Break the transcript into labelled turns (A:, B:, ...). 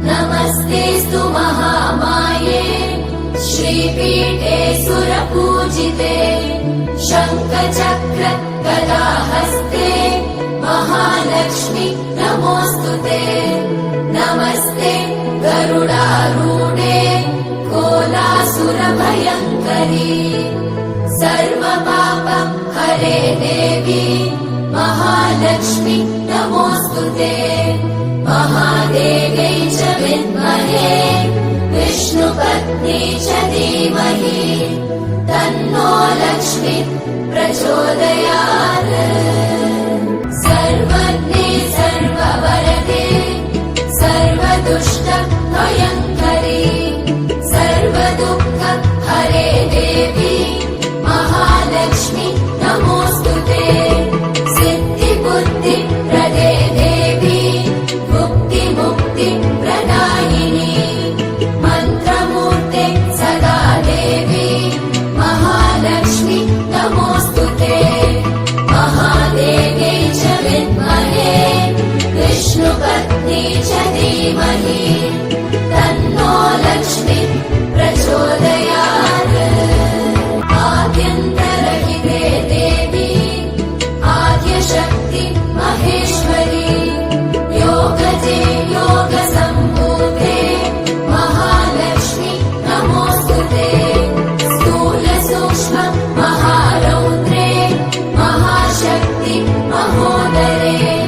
A: नमस्तेऽस्तु महामाये श्रीपीठे सुरपूजिते शङ्खचक्र गदाहस्ते महालक्ष्मि नमोऽस्तु ते नमस्ते गरुडारूढे कोलासुरभयङ्करी सर्वपाप हरे देवी महालक्ष्मि नमोऽस्तु ते महादेव्यै च विद्महे। विष्णुपत्नी च धीमहि। तन्नो लक्ष्मी प्रचोदयात्। सर्वज्ञे सर्ववरदे सर्वदुष्टभयङ्करे सर्वदुःख हरे देवी महालक्ष्मी विष्णुपत्नी च धीमहि। तन्मो लक्ष्मि प्रचोदयात्। आद्यन्तरहिते देवी आद्यशक्ति महेश्वरी। योगजे योगसम्भूते महालक्ष्मि नमोस्तुते Oh, baby.